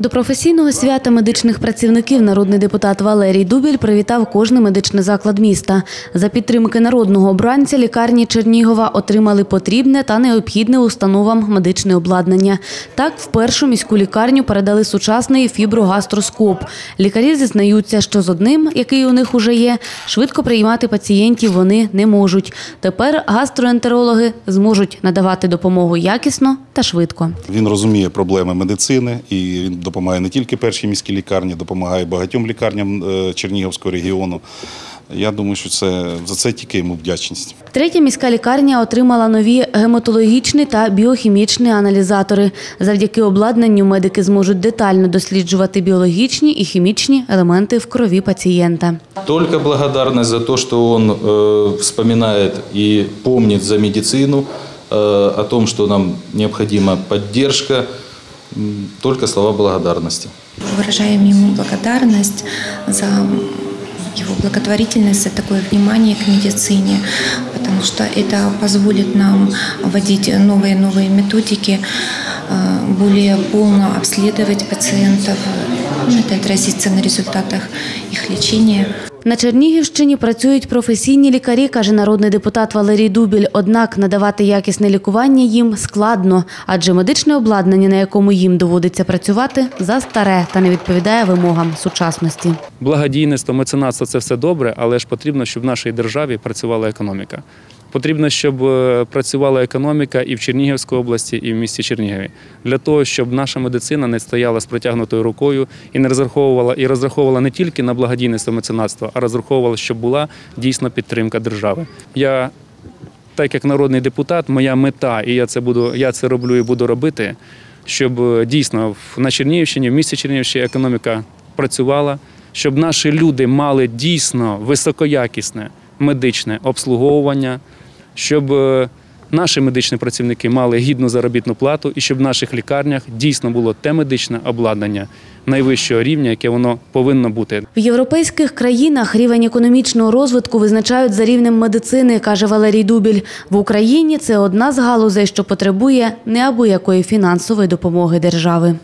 До професійного свята медичних працівників народний депутат Валерій Дубіль привітав кожний медичний заклад міста. За підтримки народного обранця лікарні Чернігова отримали потрібне та необхідне установам медичне обладнання. Так, в першу міську лікарню передали сучасний фіброгастроскоп. Лікарі зізнаються, що з одним, який у них уже є, швидко приймати пацієнтів вони не можуть. Тепер гастроентерологи зможуть надавати допомогу якісно та швидко. Він розуміє проблеми медицини і він допомагає не тільки першій міській лікарні, допомагає багатьом лікарням е, Чернігівського регіону. Я думаю, що це за це тільки йому вдячність. Третя міська лікарня отримала нові гематологічні та біохімічні аналізатори. Завдяки обладнанню медики зможуть детально досліджувати біологічні і хімічні елементи в крові пацієнта. Только благодарность за то, что он э, вспоминает и помнит за медицину, э, о том, что нам необходима поддержка. Только слова благодарности. Выражаем ему благодарность за его благотворительность, за такое внимание к медицине, потому что это позволит нам вводить новые-новые методики, э, более полно обследовать пациентов. Ну, Это отразится на результатах их лечения. На Чернігівщині працюють професійні лікарі, каже народний депутат Валерій Дубіль. Однак надавати якісне лікування їм складно, адже медичне обладнання, на якому їм доводиться працювати, застаре та не відповідає вимогам сучасності. Благодійництво, меценатство це все добре, але ж потрібно, щоб в нашій державі працювала економіка. Потрібно, щоб е, працювала економіка і в Чернігівській області, і в місті Чернігові, для того, щоб наша медицина не стояла з протягнутою рукою і не розраховувала і розраховувала не тільки на благодійництво меценатство, а розраховувала, щоб була дійсно підтримка держави. Я так як народний депутат, моя мета, і я це буду, я це роблю і буду робити, щоб е, дійсно на Чернігівщині, в місті Чернігівщині економіка працювала, щоб наші люди мали дійсно високоякісне медичне обслуговування, щоб е, наші медичні працівники мали гідну заробітну плату і щоб в наших лікарнях дійсно було те медичне обладнання найвищого рівня, яке воно повинно бути. В європейських країнах рівень економічного розвитку визначають за рівнем медицини, каже Валерій Дубіль. В Україні це одна з галузей, що потребує неабиякої фінансової допомоги держави.